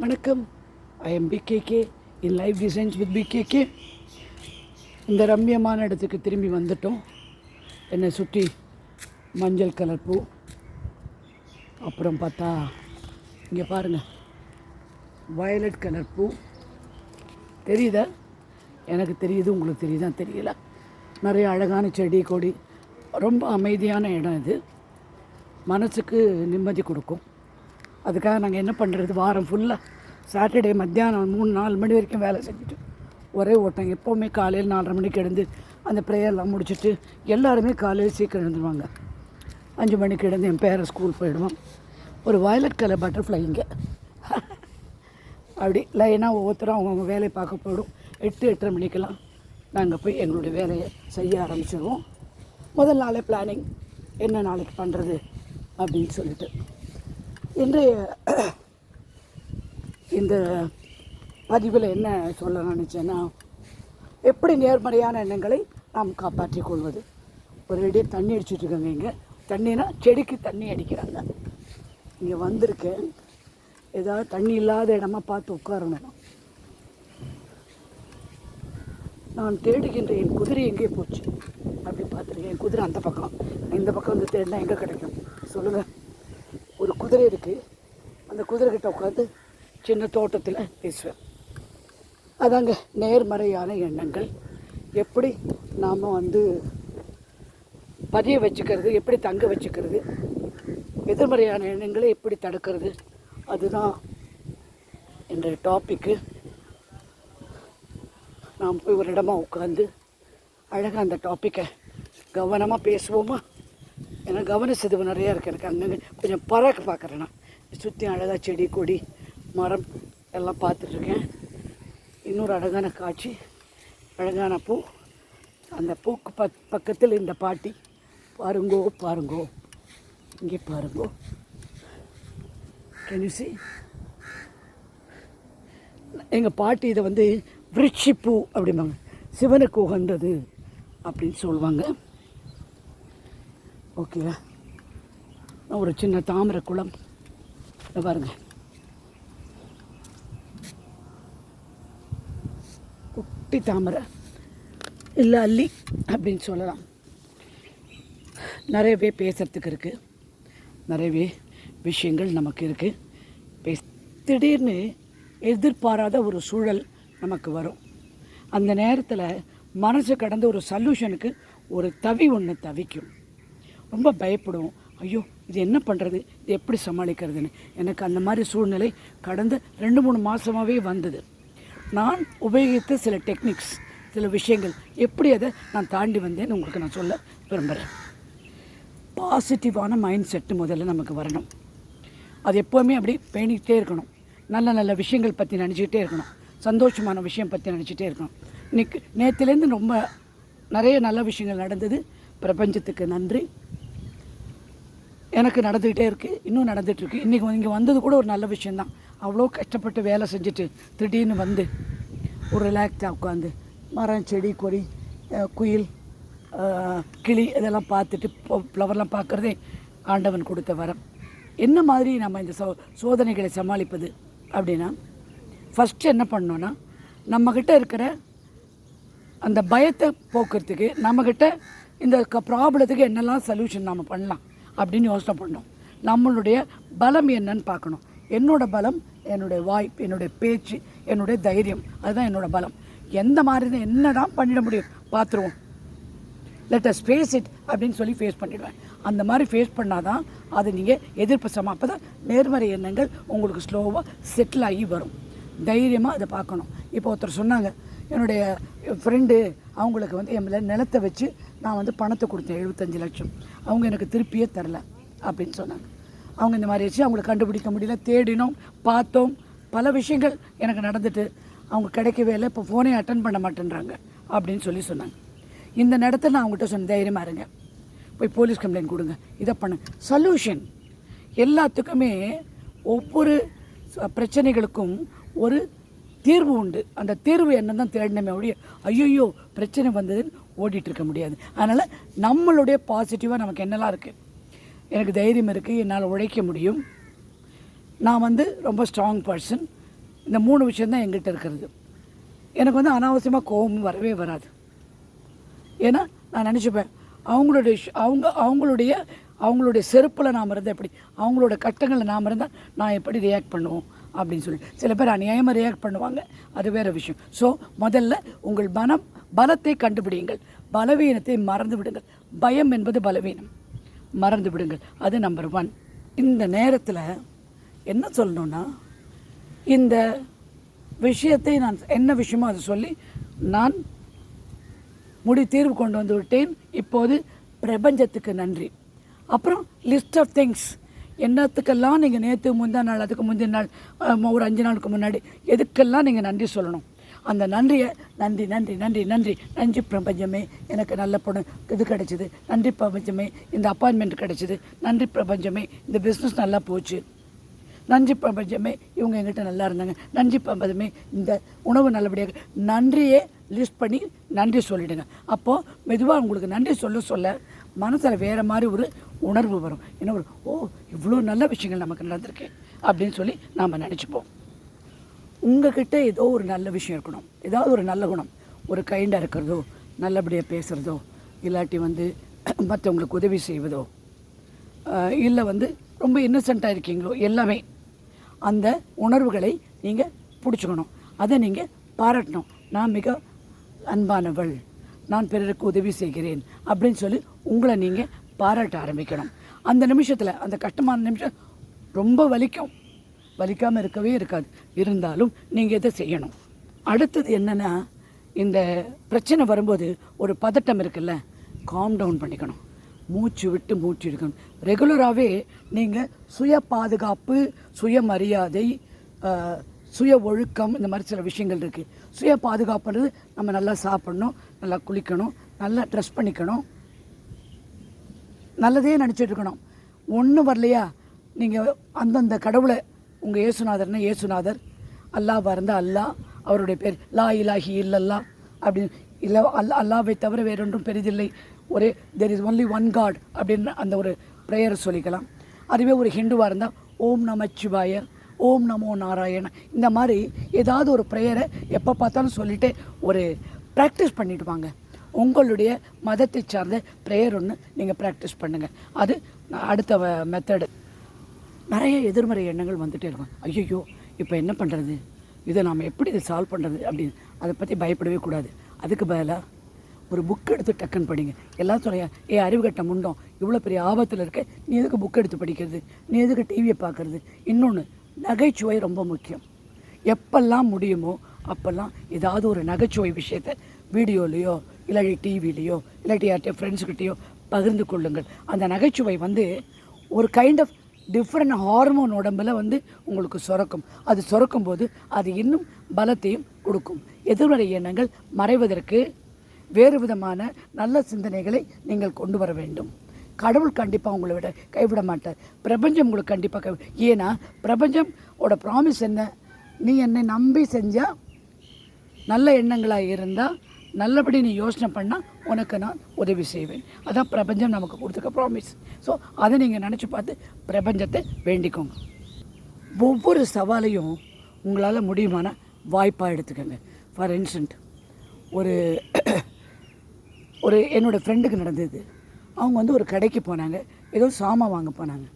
வணக்கம். I am PKK in life designs with PKK இந்த ரம்மியமான இடத்துக்கு திரும்பி வந்துட்டோம். என்னை சுற்றி மஞ்சள் கலர் பூ. அப்புறம் பார்த்தா இங்கே பாருங்கள் வயலட் கலர் பூ. தெரியுதா? எனக்கு தெரியுது உங்களுக்கு தெரியுதா? தெரியல. நிறைய அழகான செடி கொடி. ரொம்ப அமைதியான இடம் இது. மனசுக்கு நிம்மதி கொடுக்கும். அதுக்காக நாங்கள் என்ன பண்ணுறது வாரம் ஃபுல்லாக சாட்டர்டே மத்தியானம் மூணு நாலு மணி வரைக்கும் வேலை செஞ்சுட்டு ஒரே ஓட்டம். எப்போவுமே காலையில் நாலரை மணிக்கு எழுந்து அந்த ப்ரேயர்லாம் முடிச்சுட்டு எல்லாருமே காலையில் சீக்கிரம் எழுந்துருவாங்க. அஞ்சு மணிக்கு எழுந்து என் பேரை ஸ்கூல் போயிடுவான். ஒரு வயலட் கலர் பட்டர்ஃப்ளை இங்கே. அப்படி லைனாக ஒவ்வொருத்தரும் அவங்கவுங்க வேலையை பார்க்க போயிடும். எட்டு எட்டரை மணிக்கெல்லாம் நாங்கள் போய் எங்களுடைய வேலையை செய்ய ஆரம்பிச்சிடுவோம் முதல் நாளே பிளானிங் என்ன நாளைக்கு பண்ணுறது அப்படின்னு சொல்லிட்டு. இன்றைய இந்த பதிவில் என்ன சொல்ல நினச்சேன்னா எப்படி நேர்மறையான எண்ணங்களை நாம் காப்பாற்றிக் கொள்வது? ஒரு அடியே தண்ணி அடிச்சிட்டு இங்கே. தண்ணினா செடிக்கு தண்ணி அடிக்கிறாங்க. இங்கே வந்திருக்கேன். ஏதாவது தண்ணி இல்லாத இடமா பார்த்து உட்காரணும் நான். நான் தேடுகின்ற என் குதிரை எங்கே போச்சு? அப்படி பார்த்துருக்கேன். என் குதிரை அந்த பக்கம். இந்த பக்கம் வந்து தேடினா எங்கே கிடைக்கும்? சொல்லுங்கள் ஒரு குதிரை இருக்குது அந்த குதிரை கிட்ட உட்காந்து சின்ன தோட்டத்தில் பேசுவேன். அதாங்க நேர்மறையான எண்ணங்கள். எப்படி நாம் வந்து பதிய வச்சுக்கிறது எப்படி தங்க வச்சுக்கிறது எதிர்மறையான எண்ணங்களை எப்படி தடுக்கிறது அதுதான் என்ற டாப்பிக்கு நாம் போய் ஒரு இடமா உட்காந்து அழகாக அந்த டாப்பிக்கை கவனமாக பேசுவோமா? ஏன்னா கவன சிதைவு நிறையா இருக்குது எனக்கு அங்கங்கே. கொஞ்சம் பறக்க பார்க்குறேன் நான். சுற்றி அழகாக செடி கொடி மரம் எல்லாம் பார்த்துட்ருக்கேன். இன்னொரு அழகான காட்சி அழகான பூ. அந்த பூக்கு பக் பக்கத்தில் இந்த பாட்டி. பாருங்கோ பாருங்கோ. இங்கே பாருங்கோ. கெனிசி எங்கள் பாட்டி இதை வந்து விருட்சி பூ அப்படிம்பாங்க. சிவனுக்கு உகந்தது அப்படின்னு சொல்லுவாங்க. ஓகேவா ஒரு சின்ன தாமரை குளம். இதை பாருங்க குட்டி தாமரை. இல்லை அல்லி அப்படின்னு சொல்லலாம். நிறையவே பேசுகிறதுக்கு இருக்குது நிறையவே விஷயங்கள் நமக்கு இருக்குது பேச திடீர்னு எதிர்பாராத ஒரு சூழல் நமக்கு வரும். அந்த நேரத்தில் மனசு கடந்த ஒரு சொல்யூஷனுக்கு ஒரு தவி ஒன்று தவிக்கும். ரொம்ப பயப்படும். ஐயோ இது என்ன பண்ணுறது இது எப்படி சமாளிக்கிறதுன்னு? எனக்கு அந்த மாதிரி சூழ்நிலை கடந்த ரெண்டு மூணு மாதமாகவே வந்தது. நான் உபயோகித்த சில டெக்னிக்ஸ் சில விஷயங்கள். எப்படி அதை நான் தாண்டி வந்தேன்னு உங்களுக்கு நான் சொல்ல விரும்புகிறேன் பாசிட்டிவான மைண்ட் செட்டு முதல்ல நமக்கு வரணும். அது எப்போவுமே அப்படி பேணிக்கிட்டே இருக்கணும். நல்ல நல்ல விஷயங்கள் பற்றி நினச்சிக்கிட்டே இருக்கணும். சந்தோஷமான விஷயம் பற்றி நினச்சிட்டே இருக்கணும். இன்னைக்கு நேற்றுலேருந்து ரொம்ப நிறைய நல்ல விஷயங்கள் நடந்தது. பிரபஞ்சத்துக்கு நன்றி. எனக்கு நடந்துக்கிட்டே இருக்குது இன்னும் நடந்துகிட்ருக்கு இன்றைக்கி இங்கே வந்தது கூட ஒரு நல்ல விஷயந்தான் அவ்வளோ கஷ்டப்பட்டு வேலை செஞ்சுட்டு திடீர்னு வந்து ஒரு ரிலாக்ஸாக உட்காந்து மரம் செடி கொடி குயில் கிளி இதெல்லாம் பார்த்துட்டு ஃப்ளவர்லாம் பார்க்குறதே ஆண்டவன் கொடுத்த வரம். என்ன மாதிரி நம்ம இந்த சோ சோதனைகளை சமாளிப்பது அப்படின்னா ஃபஸ்ட்டு என்ன பண்ணோன்னா நம்மக்கிட்ட இருக்கிற அந்த பயத்தை போக்குறதுக்கு நம்மக்கிட்ட இந்த ப்ராப்ளத்துக்கு என்னெல்லாம் சொல்யூஷன் நம்ம பண்ணலாம் அப்படின்னு யோசனை பண்ணோம். நம்மளுடைய பலம் என்னன்னு பார்க்கணும். என்னோடய பலம் என்னுடைய வாய்ப்பு என்னுடைய பேச்சு என்னுடைய தைரியம். அதுதான் என்னோடய பலம். எந்த மாதிரி தான் என்ன தான் பண்ணிட முடியும்? பார்த்துருவோம் லெட் அஸ் ஃபேஸ் இட் அப்படின்னு சொல்லி ஃபேஸ் பண்ணிடுவேன். அந்த மாதிரி ஃபேஸ் பண்ணால் தான் அது நீங்கள் எதிர்ப்பு சம அப்போ தான் நேர்மறை எண்ணங்கள் உங்களுக்கு ஸ்லோவாக செட்டில் ஆகி வரும். தைரியமாக அதை பார்க்கணும். இப்போ ஒருத்தர் சொன்னாங்க என்னுடைய ஃப்ரெண்டு அவங்களுக்கு வந்து என் மேலே நிலத்தை வச்சு நான் வந்து பணத்தை கொடுத்தேன் எழுபத்தஞ்சு லட்சம். அவங்க எனக்கு திருப்பியே தரல அப்படின்னு சொன்னாங்க. அவங்க இந்த மாதிரி வச்சு அவங்களை கண்டுபிடிக்க முடியல. தேடினோம் பார்த்தோம். பல விஷயங்கள் எனக்கு நடந்துட்டு அவங்க கிடைக்கவே இல்லை. இப்போ ஃபோனே அட்டன் பண்ண மாட்டேன்றாங்க அப்படின்னு சொல்லி சொன்னாங்க. இந்த நேரத்தில் நான் அவங்ககிட்ட சொன்ன தைரியமாக இருங்க. போய் போலீஸ் கம்ப்ளைண்ட் கொடுங்க. இதை பண்ணு. சொல்யூஷன் எல்லாத்துக்குமே ஒவ்வொரு பிரச்சனைகளுக்கும் ஒரு தீர்வு உண்டு. அந்த தீர்வு என்ன தான் தேடினமே ஒழிய ஐயோ பிரச்சனை வந்ததுன்னு ஓடிட்டு இருக்க முடியாது. அதனால் நம்மளுடைய பாசிட்டிவாக நமக்கு என்னெல்லாம் இருக்குது எனக்கு தைரியம் இருக்குது என்னால் உழைக்க முடியும். நான் வந்து ரொம்ப ஸ்ட்ராங் பர்சன் இந்த மூணு விஷயந்தான் எங்கிட்ட இருக்கிறது. எனக்கு வந்து அனாவசியமாக கோபம் வரவே வராது. ஏன்னா நான் நினச்சிப்பேன் அவங்களுடைய அவங்க அவங்களுடைய அவங்களுடைய செருப்பில் நாம் இருந்தால் எப்படி அவங்களோட கட்டங்களில் நாம் இருந்தால் நான் எப்படி ரியாக்ட் பண்ணுவோம் அப்படின்னு சொல்லி. சில பேர் அநியாயமாக ரியாக்ட் பண்ணுவாங்க அது வேறு விஷயம். ஸோ முதல்ல உங்கள் மனம் பலத்தை கண்டுபிடியுங்கள். பலவீனத்தை மறந்து விடுங்கள். பயம் என்பது பலவீனம். மறந்து விடுங்கள். அது நம்பர் ஒன் இந்த நேரத்தில் என்ன சொல்லணும்னா இந்த விஷயத்தை நான் என்ன விஷயமோ அதை சொல்லி நான் முடி தீர்வு கொண்டு வந்து விட்டேன். இப்போது பிரபஞ்சத்துக்கு நன்றி. அப்புறம் லிஸ்ட் ஆஃப் திங்ஸ் என்னத்துக்கெல்லாம் நீங்கள் நேற்று முந்தா நாள் அதுக்கு முந்தின நாள் ஒரு அஞ்சு நாளுக்கு முன்னாடி எதுக்கெல்லாம் நீங்கள் நன்றி சொல்லணும்? அந்த நன்றியை நன்றி நன்றி நன்றி நன்றி நன்றி பிரபஞ்சமே எனக்கு நல்ல பணம் இது கிடைச்சிது. நன்றி பிரபஞ்சமே இந்த அப்பாயின்மெண்ட் கிடைச்சிது. நன்றி பிரபஞ்சமே இந்த பிஸ்னஸ் நல்லா போச்சு. நன்றி பிரபஞ்சமே இவங்க எங்கிட்ட நல்லா இருந்தாங்க. நன்றி பிரபஞ்சமே இந்த உணவு நல்லபடியாக நன்றியே லிஸ்ட் பண்ணி நன்றி சொல்லிவிடுங்க அப்போது மெதுவாக உங்களுக்கு நன்றி சொல்ல சொல்ல மனசில் வேறு மாதிரி ஒரு உணர்வு வரும். என்ன ஒரு ஓ இவ்வளோ நல்ல விஷயங்கள் நமக்கு நடந்திருக்கு. அப்படின்னு சொல்லி நாம் நினச்சிப்போம். உங்ககிட்ட ஏதோ ஒரு நல்ல விஷயம் இருக்கணும். ஏதாவது ஒரு நல்ல குணம். ஒரு கைண்டாக இருக்கிறதோ நல்லபடியாக பேசுகிறதோ இல்லாட்டி வந்து மற்றவங்களுக்கு உதவி செய்வதோ இல்லை வந்து ரொம்ப இன்னசென்ட்டாக இருக்கீங்களோ எல்லாமே அந்த உணர்வுகளை நீங்கள் பிடிச்சிக்கணும். அதை நீங்கள் பாராட்டணும். நான் மிக அன்பானவள். நான் பிறருக்கு உதவி செய்கிறேன் அப்படின்னு சொல்லி உங்களை நீங்கள் பாராட்ட ஆரம்பிக்கணும். அந்த நிமிஷத்தில் அந்த கஷ்டமான நிமிஷம் ரொம்ப வலிக்கும். வலிக்காமல் இருக்கவே இருக்காது. இருந்தாலும் நீங்கள் இதை செய்யணும். அடுத்தது என்னென்னா இந்த பிரச்சனை வரும்போது ஒரு பதட்டம் இருக்குல்ல காம் டவுன் பண்ணிக்கணும். மூச்சு விட்டு மூச்சு எடுக்கணும் ரெகுலராகவே நீங்கள் சுய பாதுகாப்பு சுயமரியாதை சுய ஒழுக்கம் இந்த மாதிரி சில விஷயங்கள் இருக்குது சுய பாதுகாப்புன்றது நம்ம நல்லா சாப்பிடணும் நல்லா குளிக்கணும் நல்லா ட்ரெஸ் பண்ணிக்கணும். நல்லதே நினச்சிட்டு இருக்கணும். ஒன்றும் வரலையா? நீங்கள் அந்தந்த கடவுளை உங்கள் இயேசுநாதர்னா இயேசுநாதர். அல்லாஹ் இருந்தால் அல்லாஹ் அவருடைய பேர் லா இலாஹி இல்லல்லா அப்படின்னு. இல்லை அல்லா அல்லாவை தவிர வேறொன்றும் பெரிதில்லை. ஒரே there is only one God அப்படின்னு அந்த ஒரு ப்ரேயரை சொல்லிக்கலாம். அதுவே ஒரு ஹிந்துவாக இருந்தால் ஓம் நமச்சிவாய ஓம் நமோ நாராயண. இந்த மாதிரி ஏதாவது ஒரு ப்ரேயரை எப்போ பார்த்தாலும் சொல்லிட்டு ஒரு ப்ராக்டிஸ் பண்ணிட்டு வாங்க. உங்களுடைய மதத்தை சார்ந்த ப்ரேயர் ஒன்று நீங்கள் ப்ராக்டிஸ் பண்ணுங்கள் அது அடுத்த மெத்தடு நிறைய எதிர்மறை எண்ணங்கள் வந்துட்டே இருக்கும். ஐயோ இப்போ என்ன பண்ணுறது இதை நாம் எப்படி இதை சால்வ் பண்ணுறது அப்படின்னு. அதை பற்றி பயப்படவே கூடாது. அதுக்கு பதிலாக ஒரு புக் எடுத்து டக்குன்னு படிங்க. எல்லாம் சொல்லையா ஏ அறிவுகட்ட முண்டோம். இவ்வளோ பெரிய ஆபத்தில் இருக்க நீ எதுக்கு புக் எடுத்து படிக்கிறது? நீ எதுக்கு டிவியை பார்க்குறது? இன்னொன்று நகைச்சுவை ரொம்ப முக்கியம். எப்பெல்லாம் முடியுமோ அப்போல்லாம் ஏதாவது ஒரு நகைச்சுவை விஷயத்தை வீடியோலேயோ இல்லாட்டி டிவிலேயோ இல்லாட்டி யார்கிட்டயோ ஃப்ரெண்ட்ஸுக்கிட்டேயோ பகிர்ந்து கொள்ளுங்கள். அந்த நகைச்சுவை வந்து ஒரு கைண்ட் ஆஃப் டிஃப்ரெண்ட் ஹார்மோன் உடம்புல வந்து உங்களுக்கு சுரக்கும். அது சுரக்கும் போது அது இன்னும் பலத்தையும் கொடுக்கும். எதிர்மறை எண்ணங்கள் மறைவதற்கு வேறு விதமான நல்ல சிந்தனைகளை நீங்கள் கொண்டு வர வேண்டும். கடவுள் கண்டிப்பாக உங்களை விட கைவிட மாட்டார். பிரபஞ்சம் உங்களுக்கு கண்டிப்பாக கை ஏன்னா பிரபஞ்சம் ஓட ப்ராமிஸ் என்ன? நீ என்னை நம்பி செஞ்சால் நல்ல எண்ணங்களாக இருந்தால் நல்லபடி நீ யோசனை பண்ணால் உனக்கு நான் உதவி செய்வேன். அதான் பிரபஞ்சம் நமக்கு கொடுத்துருக்க ப்ராமிஸ் ஸோ அதை நீங்கள் நினச்சி பார்த்து பிரபஞ்சத்தை வேண்டிக்கோங்க. ஒவ்வொரு சவாலையும் உங்களால் முடியுமான வாய்ப்பாக எடுத்துக்கோங்க. ஃபார் இன்ஸ்டன்ட் ஒரு ஒரு என்னோடய ஃப்ரெண்டுக்கு நடந்தது. அவங்க வந்து ஒரு கடைக்கு போனாங்க. ஏதோ சாமான் வாங்க போனாங்க.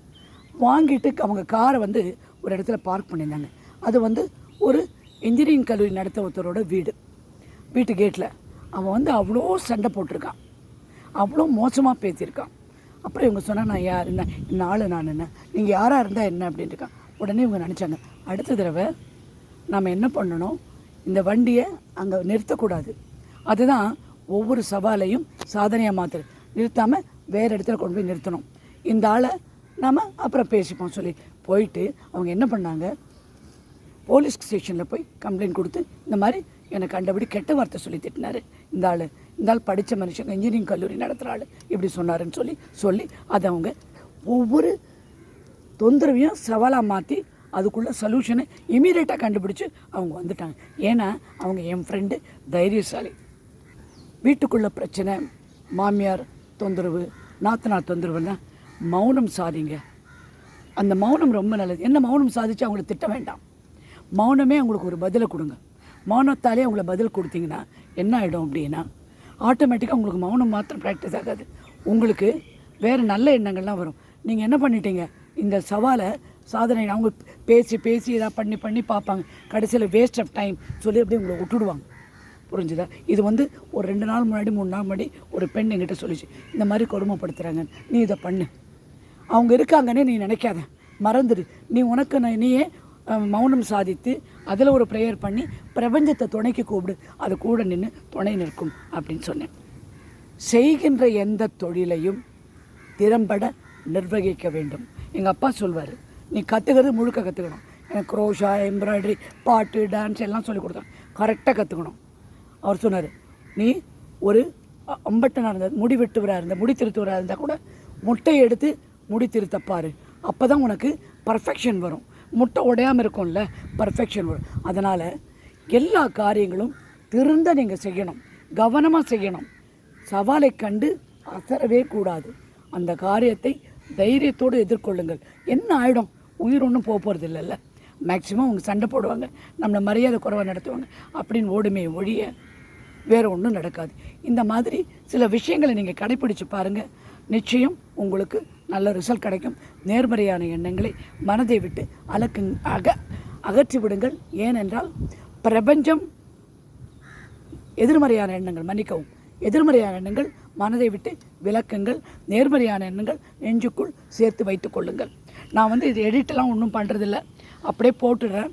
வாங்கிட்டு அவங்க காரை வந்து ஒரு இடத்துல பார்க் பண்ணியிருந்தாங்க. அது வந்து ஒரு இன்ஜினியரிங் கல்லூரி நடத்த ஒருத்தரோட வீடு. வீட்டு கேட்டில் அவன் வந்து அவ்வளோ சண்டை போட்டிருக்கான். அவ்வளோ மோசமாக பேசியிருக்கான். அப்புறம் இவங்க சொன்னால் நான் யார்? என்ன? இந்த ஆள் நான் என்ன? நீங்கள் யாராக இருந்தால் என்ன? அப்படின்ட்டு இருக்கான் உடனே இவங்க நினச்சாங்க அடுத்த தடவை நாம் என்ன பண்ணணும்? இந்த வண்டியை அங்கே நிறுத்தக்கூடாது. அதுதான் ஒவ்வொரு சவாலையும் சாதனையாக மாற்றுறது நிறுத்தாமல் வேறு இடத்துல கொண்டு போய் நிறுத்தணும். இந்த ஆளை நாம் அப்புறம் பேசிப்போம். சொல்லி போயிட்டு அவங்க என்ன பண்ணாங்க? போலீஸ் ஸ்டேஷனில் போய் கம்ப்ளைண்ட் கொடுத்து இந்த மாதிரி எனக்கு கண்டபடி கெட்ட வார்த்தை சொல்லி திட்டினார். இந்த ஆள் இந்த ஆள் படித்த மனுஷங்க இன்ஜினியரிங் கல்லூரி நடத்துகிற ஆள் இப்படி சொன்னாருன்னு சொல்லி சொல்லி அதை அவங்க ஒவ்வொரு தொந்தரவையும் சவாலாக மாற்றி அதுக்குள்ள சொல்யூஷனை இமீடியட்டாக கண்டுபிடிச்சி அவங்க வந்துட்டாங்க. ஏன்னா அவங்க என் ஃப்ரெண்டு தைரியசாலி. வீட்டுக்குள்ள பிரச்சனை மாமியார் தொந்தரவு நாத்தனார் தொந்தரவுன்னா மௌனம் சாதிங்க. அந்த மௌனம் ரொம்ப நல்லது. என்ன மௌனம் சாதிச்சு அவங்களை திட்ட வேண்டாம். மௌனமே அவங்களுக்கு ஒரு பதிலை கொடுங்க. மௌனத்தாலே உங்களை பதில் கொடுத்தீங்கன்னா என்ன ஆகிடும் அப்படின்னா ஆட்டோமேட்டிக்காக உங்களுக்கு மௌனம் மாத்திரம் ப்ராக்டிஸ் ஆகாது. உங்களுக்கு வேறு நல்ல எண்ணங்கள்லாம் வரும். நீங்கள் என்ன பண்ணிட்டீங்க? இந்த சவாலை சாதனை அவங்க பேசி பேசி இதாக பண்ணி பண்ணி பார்ப்பாங்க. கடைசியில் வேஸ்ட் ஆஃப் டைம் சொல்லி அப்படியே உங்களை விட்டுடுவாங்க. புரிஞ்சுதா? இது வந்து ஒரு ரெண்டு நாள் முன்னாடி மூணு நாள் முன்னாடி ஒரு பெண் என்கிட்ட சொல்லிச்சு இந்த மாதிரி கொடுமைப்படுத்துகிறாங்க நீ இதை பண்ணு. அவங்க இருக்காங்கன்னே நீ நினைக்காத. மறந்துடு. நீ உனக்கு நீயே மௌனம் சாதித்து அதில் ஒரு ப்ரேயர் பண்ணி பிரபஞ்சத்தை துணைக்கு கூப்பிடு. அது கூட நின்று துணை நிற்கும் அப்படின்னு சொன்னேன். செய்கின்ற எந்த தொழிலையும் திறம்பட நிர்வகிக்க வேண்டும். எங்கள் அப்பா சொல்வார் நீ கற்றுக்கிறது முழுக்க கற்றுக்கணும் எனக்கு க்ரோஷா எம்ப்ராய்டரி பாட்டு டான்ஸ் எல்லாம் சொல்லி கொடுத்தாங்க கரெக்டாக கற்றுக்கணும் அவர் சொன்னார் நீ ஒரு அம்பட்டனாக இருந்த முடி வெட்டுவராக இருந்த முடி திருத்துவராக இருந்தால் கூட முட்டையை எடுத்து முடி திருத்தப்பார் அப்போ தான் உனக்கு பர்ஃபெக்ஷன் வரும். முட்டை உடையாமல் இருக்கும்ல? பர்ஃபெக்ஷன் வரும் அதனால் எல்லா காரியங்களும் திருந்த நீங்கள் செய்யணும். கவனமாக செய்யணும். சவாலை கண்டு அசரவே கூடாது. அந்த காரியத்தை தைரியத்தோடு எதிர்கொள்ளுங்கள். என்ன ஆகிடும் உயிர் ஒன்றும் போக போகிறது இல்லைல்ல. மேக்ஸிமம் அவங்க சண்டை போடுவாங்க. நம்மளை மரியாதை குறைவாக நடத்துவாங்க. அப்படின்னு ஓடுமே ஒழிய வேறு ஒன்றும் நடக்காது. இந்த மாதிரி சில விஷயங்களை நீங்கள் கடைப்பிடிச்சு பாருங்கள் நிச்சயம் உங்களுக்கு நல்ல ரிசல்ட் கிடைக்கும். நேர்மறையான எண்ணங்களை மனதை விட்டு அலக்கு அக அகற்றிவிடுங்கள் ஏனென்றால் பிரபஞ்சம் எதிர்மறையான எண்ணங்கள் மன்னிக்கவும். எதிர்மறையான எண்ணங்கள் மனதை விட்டு விளக்குங்கள் நேர்மறையான எண்ணங்கள் நெஞ்சுக்குள் சேர்த்து வைத்து கொள்ளுங்கள். நான் வந்து இது எடிட்டெல்லாம் ஒன்றும் பண்ணுறதில்ல அப்படியே போட்டுடுறேன்.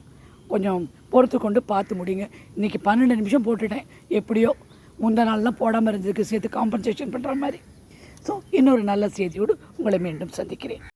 கொஞ்சம் பொறுத்து கொண்டு பார்த்து முடியுங்க இன்றைக்கி பன்னெண்டு நிமிஷம் போட்டுட்டேன். எப்படியோ முந்த நாள்லாம் போடாமல் இருந்ததுக்கு சேர்த்து காம்பன்சேஷன் பண்ணுற மாதிரி. ஸோ இன்னொரு நல்ல செய்தியோடு உங்களை மீண்டும் சந்திக்கிறேன்.